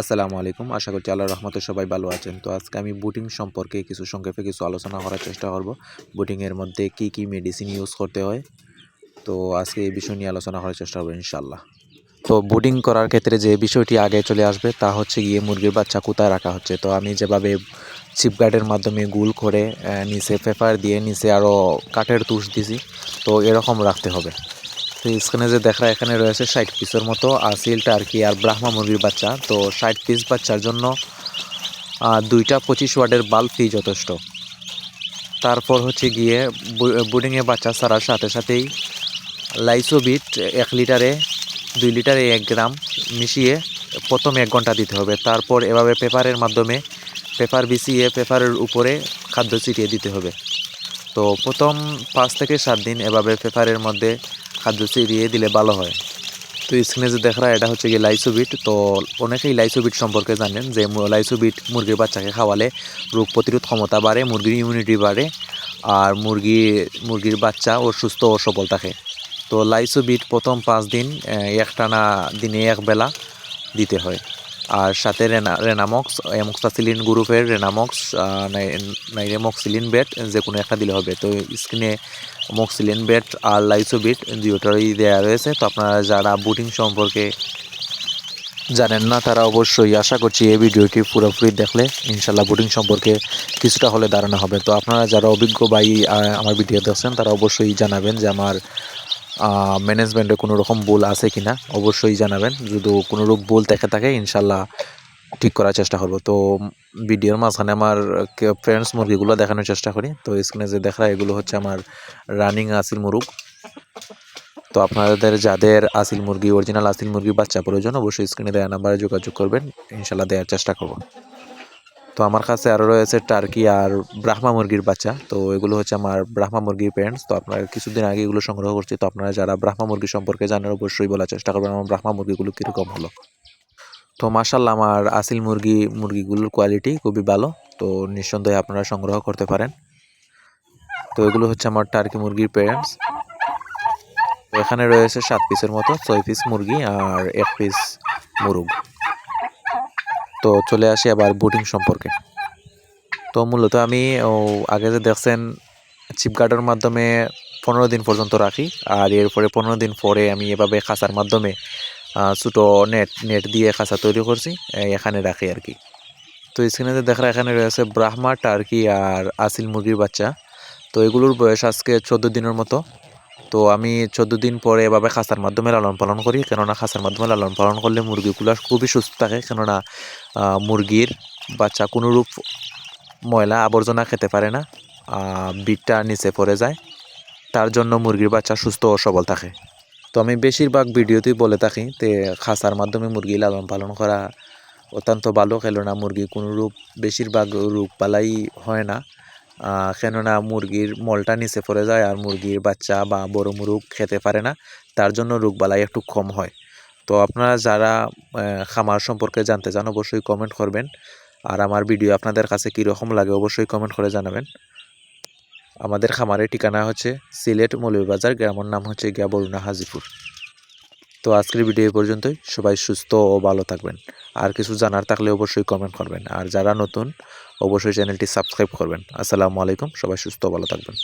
আসসালামু আলাইকুম। আশা করছি আল্লাহ রহমতে সবাই ভালো আছেন। তো আজকে আমি বুটিং সম্পর্কে কিছু সংক্ষেপে কিছু আলোচনা করার চেষ্টা করব। বুটিংয়ের মধ্যে কি কি মেডিসিন ইউজ করতে হয়? তো আজকে এই বিষয় নিয়ে আলোচনা করার চেষ্টা করব ইনশাল্লাহ তো বুটিং করার ক্ষেত্রে যে বিষয়টি আগে চলে আসবে তা হচ্ছে গিয়ে মুরগির বাচ্চা কোথায় রাখা হচ্ছে। তো আমি যেভাবে চিপগার্ডের মাধ্যমে গুল করে নিচে পেপার দিয়ে নিচে আরও কাঠের তুষ দিছি, তো এরকম রাখতে হবে। তো স্ক্রিনে যে দেখা এখানে রয়েছে ষাট পিসের মতো আসিল টার্কি আর ব্রাহ্মা মুরগির বাচ্চা। তো ষাট পিস বাচ্চার জন্য দুইটা পঁচিশ ওয়ার্ডের বাল্বই যথেষ্ট। তারপর হচ্ছে গিয়ে বুডিংয়ে বাচ্চা ছাড়ার সাথে সাথেই লাইসোবিট এক লিটারে, দুই লিটারে এক গ্রাম মিশিয়ে প্রথম এক ঘণ্টা দিতে হবে। তারপর এভাবে পেপারের মাধ্যমে, পেপার বিছিয়ে পেপারের উপরে খাদ্য ছিটিয়ে দিতে হবে। তো প্রথম পাঁচ থেকে সাত দিন এভাবে পেপারের মধ্যে খাদ্য চিরিয়ে দিলে ভালো হয়। তো স্ক্রিনে যে দেখা এটা হচ্ছে গিয়ে লাইসোবিট। তো অনেকেই লাইসোবিট সম্পর্কে জানেন যে লাইসোবিট মুরগির বাচ্চাকে খাওয়ালে রোগ প্রতিরোধ ক্ষমতা বাড়ে, মুরগির ইমিউনিটি বাড়ে, আর মুরগি, মুরগির বাচ্চা ও সুস্থ ও সবল থাকে। তো লাইসোবিট প্রথম পাঁচ দিন একটানা দিনে এক বেলা দিতে হয়। আর সাথে রেনা, রেনামক্স, এমক্সাসিলিন গ্রুপের রেনামক্স নাইরেমক্সিলিন বেট যে কোনো একটা দিলে হবে। তো স্ক্রিনে মক্সিলিন বেট আর লাইসোবিট দুটোরই দেওয়া রয়েছে। তো আপনারা যারা বুটিং সম্পর্কে জানেন না, তারা অবশ্যই আশা করছি এই ভিডিওটি পুরোপুরি দেখলে ইনশাল্লাহ বুটিং সম্পর্কে কিছুটা হলে ধারণা হবে। তো আপনারা যারা অভিজ্ঞ বাই আমার ভিডিও দেখছেন তারা অবশ্যই জানাবেন যে আমার ম্যানেজমেন্টে কোনো রকম ভুল আছে কি না অবশ্যই জানাবেন। যদি কোনো রূপ ভুল দেখে থাকে, ইনশাল্লাহ ঠিক করার চেষ্টা করব। তো ভিডিওর মাঝখানে আমার ফ্রেন্ডস মুরগিগুলো দেখানোর চেষ্টা করি। তো স্ক্রিনে যে দেখা, এগুলো হচ্ছে আমার রানিং আসিল মুরগ। তো আপনাদের যাদের আসিল মুরগি অরিজিনাল আসিল মুরগি বাচ্চা প্রয়োজন, অবশ্যই স্ক্রিনে দেওয়া নাম্বারে যোগাযোগ করবেন। ইনশাল্লাহ দেওয়ার চেষ্টা করব। তো আমার কাছে আরও রয়েছে টার্কি আর ব্রাহ্মা মুরগির বাচ্চা। তো এগুলো হচ্ছে আমার ব্রাহ্মা মুরগির প্যারেন্টস তো আপনারা কিছুদিন আগে এগুলো সংগ্রহ করছি। তো আপনারা যারা ব্রাহ্মা মুরগি সম্পর্কে জানেন, অবশ্যই বলার চেষ্টা করবেন আমার ব্রাহ্মা মুরগিগুলো কীরকম হলো। তো মাশাল্লাহ আমার আসিল মুরগি, মুরগিগুলোর কোয়ালিটি খুবই ভালো। তো নিঃসন্দেহে আপনারা সংগ্রহ করতে পারেন। তো এগুলো হচ্ছে আমার টার্কি মুরগির প্যারেন্টস এখানে রয়েছে সাত পিসের মতো, ছয় পিস মুরগি আর এক পিস মুরগ। তো চলে আসি আবার বুটিং সম্পর্কে। তো মূলত আমি আগে যে দেখছেন চিপ গার্ডের মাধ্যমে পনেরো দিন পর্যন্ত রাখি। আর এরপরে পনেরো দিন পরে আমি এভাবে খাঁচার মাধ্যমে ছোটো নেট নেট দিয়ে খাঁচা তৈরি করছি এখানে রাখি আর কি। তো স্ক্রিনে যে দেখা এখানে রয়েছে ব্রাহ্মা টার্কি আর আসিল মুরগির বাচ্চা। তো এগুলোর বয়স আজকে চোদ্দ দিনের মতো। তো আমি চোদ্দ দিন পরে এভাবে খাঁচার মাধ্যমে লালন পালন করি। কেননা খাঁচার মাধ্যমে লালন পালন করলে মুরগিগুলো খুবই সুস্থ থাকে। কেননা মুরগির বাচ্চা কোনোরূপ ময়লা আবর্জনা খেতে পারে না বিটটা নিচে পড়ে যায়। তার জন্য মুরগির বাচ্চা সুস্থ ও সবল থাকে। তো আমি বেশিরভাগ ভিডিওতেই বলে থাকি তে খাঁচার মাধ্যমে মুরগি লালন পালন করা অত্যন্ত ভালো। কেননা, মুরগি কোনোরূপ বেশিরভাগ রোগ পালাই হয় না। কেননা মুরগির মলটা নিচে পড়ে যায় আর মুরগির বাচ্চা বা বড় মুরগ খেতে পারে না, তার জন্য রোগ বালাই একটু কম হয়। তো আপনারা যারা খামার সম্পর্কে জানতে চান অবশ্যই কমেন্ট করবেন। আর আমার ভিডিও আপনাদের কাছে কীরকম লাগে অবশ্যই কমেন্ট করে জানাবেন। আমাদের খামারের ঠিকানা হচ্ছে সিলেট মৌলভীবাজার, গ্রামের নাম হচ্ছে গিয়া বরুণা হাজিপুর। তো আজকের ভিডিও পর্যন্তই। সবাই সুস্থ ও ভালো থাকবেন। আর কিছু জানার থাকলে অবশ্যই কমেন্ট করবেন। আর যারা নতুন, অবশ্যই চ্যানেলটি সাবস্ক্রাইব করবেন। আসসালামু আলাইকুম। সবাই সুস্থ ভালো থাকবেন।